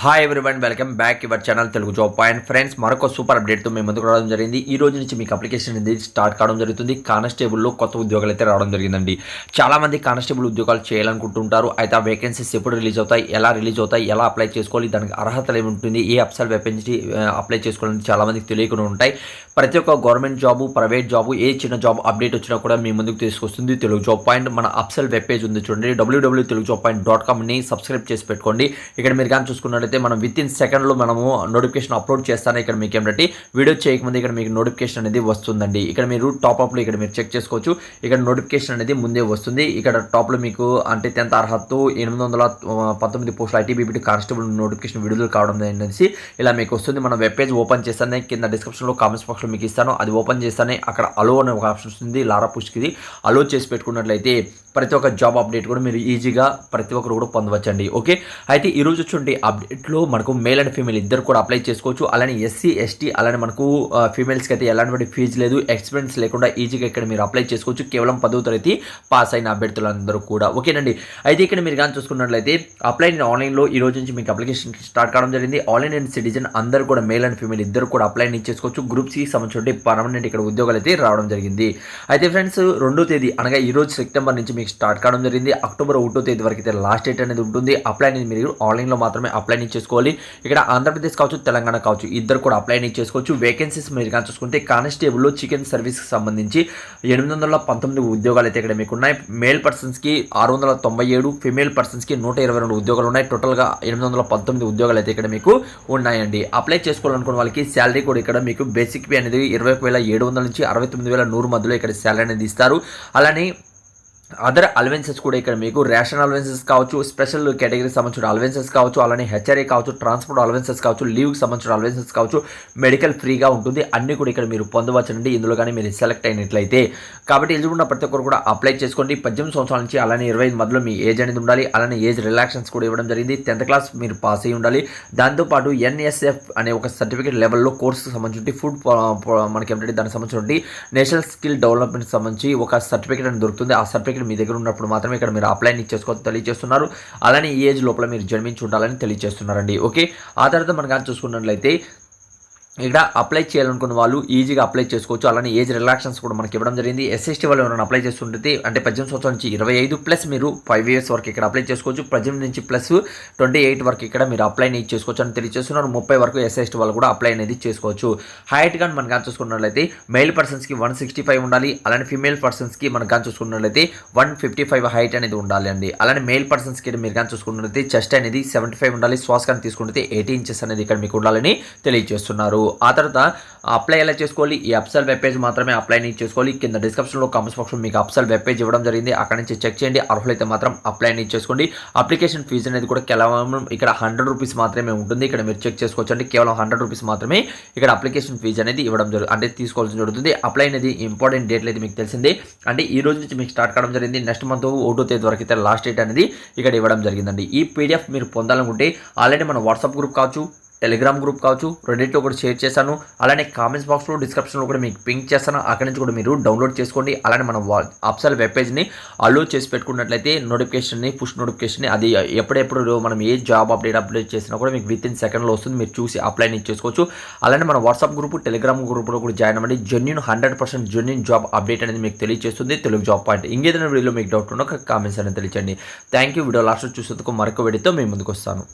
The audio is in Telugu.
Hi everyone welcome back your channel Telugu job point friends మరొక సూపర్ అప్డేట్తో మేము ముందుకు రావడం జరిగింది. ఈ రోజు నుంచి మీకు అప్లికేషన్ అనేది స్టార్ట్ కావడం జరుగుతుంది. కానిస్టేబుల్లో కొత్త ఉద్యోగాలు అయితే రావడం జరిగిందండి. చాలా మంది కానిస్టేబుల్ ఉద్యోగాలు చేయాలనుకుంటుంటారు. అయితే ఆ వేకెన్సీస్ ఎప్పుడు రిలీజ్ అవుతాయి? ఎలా రిలీజ్ అవుతాయి? ఎలా అప్లై చేసుకోవాలి? దానికి అర్హతలు ఏమి ఉంటుంది? ఏ అప్సల్ వేకెన్సీ అప్లై చేసుకోవాలని చాలామందికి తెలియకుండా ఉంటాయి. ప్రతి ఒక్క గవర్నమెంట్ జాబు ప్రైవేట్ జాబు ఏ చిన్న జాబ్ అప్డేట్ వచ్చినా కూడా మీ ముందుకు తీసుకొస్తుంది తెలుగు జాబ్ పాయింట్ మన అప్సల్ వెబ్ పేజ్ ఉంది చూడండి. W W Telugu job point dot కామ్ని subscribe చేసి పెట్టుకోండి. ఇక్కడ మీరు కానీ చూసుకున్నట్టు చూసుకున్నట్లయితే మనం విత్ ఇన్ సెకండ్లో మనము నోటిఫికేషన్ అప్లోడ్ చేస్తాను ఇక్కడ మీకు ఏంటంటే వీడియో చేయకముందు ఇక్కడ మీకు నోటిఫికేషన్ అనేది వస్తుందండి. ఇక్కడ మీరు టాప్అప్లో ఇక్కడ మీరు చెక్ చేసుకోవచ్చు. ఇక్కడ నోటిఫికేషన్ అనేది ముందే వస్తుంది. ఇక్కడ టాప్లో మీకు అంటే టెన్త్ అర్హత ఎనిమిది వందల పంతొమ్మిది పోస్టులు ఐటీబీపీ కానిస్టేబుల్ నోటిఫికేషన్ విడుదల కావడం అనేసి ఇలా మీకు వస్తుంది. మనం వెబ్ పేజ్ ఓపెన్ చేస్తానే కింద డిస్క్రిప్షన్లో కామెంట్స్ బాక్స్లో మీకు ఇస్తాను. అది ఓపెన్ చేస్తానే అక్కడ అలో అనే ఒక ఆప్షన్ వస్తుంది. లారా పుష్కిది అలో చేసి పెట్టుకున్నట్లయితే ప్రతి ఒక్క జాబ్ అప్డేట్ కూడా మీరు ఈజీగా ప్రతి ఒక్కరు కూడా పొందవచ్చండి. ఓకే అయితే ఈరోజు వచ్చి అప్డేట్ అప్డేట్లో మనకు మేల్ అండ్ ఫీమేల్ ఇద్దరు కూడా అప్లై చేసుకోవచ్చు. అలానే ఎస్సీ ఎస్టీ అలానే మనకు ఫీమేల్స్కి అయితే ఎలాంటి ఫీజు లేదు. ఎక్స్పీరియన్స్ లేకుండా ఈజీగా ఇక్కడ మీరు అప్లై చేసుకోవచ్చు. కేవలం పదవ తరగతి పాస్ అయిన అభ్యర్థులందరూ కూడా. ఓకేనండి. అయితే ఇక్కడ మీరు కానీ చూసుకున్నట్లయితే అప్లై ఆన్లైన్లో ఈ రోజు నుంచి మీకు అప్లికేషన్ స్టార్ట్ కావడం జరిగింది. ఆన్లైన్ అండ్ సిటిజన్ అందరూ కూడా మేల్ అండ్ ఫీమేల్ ఇద్దరు కూడా అప్లై చేసుకోవచ్చు. గ్రూప్ సి సంబంధించి పర్మనెంట్ ఇక్కడ ఉద్యోగాలు అయితే రావడం జరిగింది. అయితే ఫ్రెండ్స్ రెండో తేదీ అనగా ఈ రోజు సెప్టెంబర్ నుంచి మీకు స్టార్ట్ కావడం జరిగింది. అక్టోబర్ ఒకటో తేదీ వరకు అయితే లాస్ట్ డేట్ అనేది ఉంటుంది. అప్లై అనేది మీరు ఆన్లైన్లో మాత్రమే అప్లై చేసుకోవాలి. ఇక్కడ ఆంధ్రప్రదేశ్ కావచ్చు తెలంగాణ కావచ్చు ఇద్దరు కూడా అప్లై అనేది చేసుకోవచ్చు. వేకెన్సీస్ మీరు కానీ చూసుకుంటే కానిస్టేబుల్లో చికెన్ సర్వీస్కి సంబంధించి ఎనిమిది వందల పంతొమ్మిది ఉద్యోగాలు అయితే ఇక్కడ మీకు ఉన్నాయి మేల్ పర్సన్స్కి ఆరు వందల తొంభై ఏడు ఫిమేల్ పర్సన్స్కి నూట ఇరవై రెండు ఉద్యోగాలు ఉన్నాయి. టోటల్గా ఎనిమిది వందల పంతొమ్మిది ఉద్యోగాలు అయితే ఇక్కడ మీకు ఉన్నాయండి. అప్లై చేసుకోవాలనుకున్న వాళ్ళకి శాలరీ కూడా ఇక్కడ మీకు బేసిక్ పే అనేది ఇరవై వేల ఏడు వందల నుంచి అరవై తొమ్మిది వేల నూరు మధ్యలో ఇక్కడ శాలరీ అనేది ఇస్తారు. అలానే అదర్ అలవెన్సెస్ కూడా ఇక్కడ మీకు రేషన్ అలవెన్సెస్ కావచ్చు స్పెషల్ కేటగిరీకి సంబంధించిన అలవెన్సెస్ కావచ్చు అలానే హెచ్ఆర్ఏ కావచ్చు ట్రాన్స్పోర్ట్ అలవెన్సెస్ కావచ్చు లీవ్కి సంబంధించిన అలవెన్సెస్ కావచ్చు మెడికల్ ఫ్రీగా ఉంటుంది. అన్ని కూడా ఇక్కడ మీరు పొందవచ్చునండి ఇందులో కానీ మీరు సెలెక్ట్ అయినట్లయితే. కాబట్టి ఎలిజిబుల్ ప్రతి ఒక్కరు కూడా అప్లై చేసుకోండి. పద్దెనిమిది సంవత్సరాల నుంచి అలానే ఇరవై ఐదు మధ్యలో మీ ఏజ్ అనేది ఉండాలి. అలానే ఏజ్ రిలాక్షన్స్ కూడా ఇవ్వడం జరిగింది. టెన్త్ క్లాస్ మీరు పాస్ అయ్యి ఉండాలి. దాంతోపాటు ఎన్ఎస్ఎఫ్ అనే ఒక సర్టిఫికేట్ లెవెల్లో కోర్సుకి సంబంధించి ఫుడ్ మనకి ఏమిటంటే దానికి సంబంధించి నేషనల్ స్కిల్ డెవలప్మెంట్ సంబంధించి ఒక సర్టిఫికేట్ అని దొరుకుతుంది. ఆ సర్టిఫికేట్ మీ దగ్గర ఉన్నప్పుడు మాత్రమే ఇక్కడ మీరు అప్లై చేసుకోవచ్చు తెలియజేస్తున్నారు. అలానే ఈ ఏజ్ లోపల మీరు జన్మించి ఉండాలని తెలియజేస్తున్నారండి. ఓకే? ఆ తర్వాత మనం కానీ చూసుకున్నట్లయితే ఇక్కడ అప్లై చేయాలనుకున్న వాళ్ళు ఈజీగా అప్లై చేసుకోవచ్చు. అలానే ఏజ్ రిలాక్షన్స్ కూడా మనకి ఇవ్వడం జరిగింది. ఎస్ఎస్టీ వాళ్ళు ఎవరైనా అప్లై చేస్తుంటుంది అంటే పద్దెనిమిది సంవత్సరాల నుంచి ఇరవై ఐదు ప్లస్ మీరు ఫైవ్ ఇయర్స్ వరకు ఇక్కడ అప్లై చేసుకోవచ్చు. పద్దెనిమిది నుంచి ప్లస్ ట్వంటీ ఎయిట్ వరకు ఇక్కడ మీరు అప్లై అనేది చేసుకోవచ్చు అని తెలియజేస్తున్నారు. ముప్పై వరకు ఎస్ఎస్టీ వాళ్ళు కూడా అప్లై అనేది చేసుకోవచ్చు. హైట్ కానీ మనం కానీ చూసుకున్నట్లయితే మెయిల్ పర్సన్స్కి వన్ సిక్స్టీ ఫైవ్ ఉండాలి. అలానే ఫీమేల్ పర్సన్స్కి మనం కానీ చూసుకున్నట్లయితే వన్ ఫిఫ్టీ ఫైవ్ హైట్ అనేది ఉండాలి అండి. అలానే మెయిల్ పర్సన్స్కి మీరు కానీ చూసుకున్నట్లయితే చెస్ట్ అనేది సెవెంటీ ఫైవ్ ఉండాలి. శ్వాస కానీ తీసుకుంటే ఎయిటీ ఇంచెస్ అనేది ఇక్కడ మీకు ఉండాలని తెలియజేస్తున్నారు. ఆ తర్వాత అప్లై ఎలా చేసుకోవాలి? ఈ అప్సల్ వెబ్ పేజ్ మాత్రమే అప్లై చేసుకోవాలి. కింద డిస్క్రిప్షన్లో కామెంట్స్ బాక్స్లో మీకు అప్సల్ వెబ్ పేజ్ ఇవ్వడం జరిగింది. అక్కడ నుంచి చెక్ చేయండి. అర్హులైతే మాత్రం అప్లై చేసుకోండి. అప్లికేషన్ ఫీజు అనేది కూడా కేవలం ఇక్కడ హండ్రెడ్ రూపీస్ మాత్రమే ఉంటుంది. ఇక్కడ మీరు చెక్ చేసుకోవచ్చు అంటే కేవలం హండ్రెడ్ రూపీస్ మాత్రమే ఇక్కడ అప్లికేషన్ ఫీజు అనేది ఇవ్వడం జరుగుతుంది అంటే తీసుకోవాల్సి జరుగుతుంది. అప్లై అనేది ఇంపార్టెంట్ డేట్లు అయితే మీకు తెలిసిందే. అంటే ఈ రోజు నుంచి మీకు స్టార్ట్ కావడం జరిగింది. నెక్స్ట్ మంత్ ఒకటో తేదీ వరకు అయితే లాస్ట్ డేట్ అనేది ఇక్కడ ఇవ్వడం జరిగిందండి. ఈ పీడిఎఫ్ మీరు పొందాలనుకుంటే ఆల్రెడీ మన వాట్సాప్ గ్రూప్ కావచ్చు టెలిగ్రామ్ గ్రూప్ కావచ్చు రెడీట్లో కూడా షేర్ చేశాను. అలానే కామెంట్స్ బాక్స్లో డిస్క్రిప్షన్లో కూడా మీకు పింక్ చేస్తాను. అక్కడి నుంచి కూడా మీరు డౌన్లోడ్ చేసుకోండి. అలానే మన అప్సల్ వెబ్ పేజ్ని అలో చేసి పెట్టుకున్నట్లయితే నోటిఫికేషన్ని పుష్ నోటిఫికేషన్ని అది ఎప్పుడెప్పుడు మనం ఏ జాబ్ అప్డేట్ అప్డేట్ చేసినా కూడా మీకు విత్ ఇన్ సెకండ్లో వస్తుంది. మీరు చూసి అప్లై చేసుకోవచ్చు. అలానే మన వాట్సాప్ గ్రూప్ టెలిగ్రామ్ గ్రూప్లో కూడా జాయిన్ అవ్వండి. Genuine hundred percent genuine job update అనేది మీకు తెలియజేస్తుంది తెలుగు జాబ్ పాయింట్. ఇంకేదైనా వీడియోలో మీకు డౌట్ ఉన్నా కామెంట్స్ అనేది తెలియచండి థ్యాంక్ యూ వీడియో లాస్ట్ చూసేందుకు మరొక వీడియోతో మేము ముందుకు వస్తాను.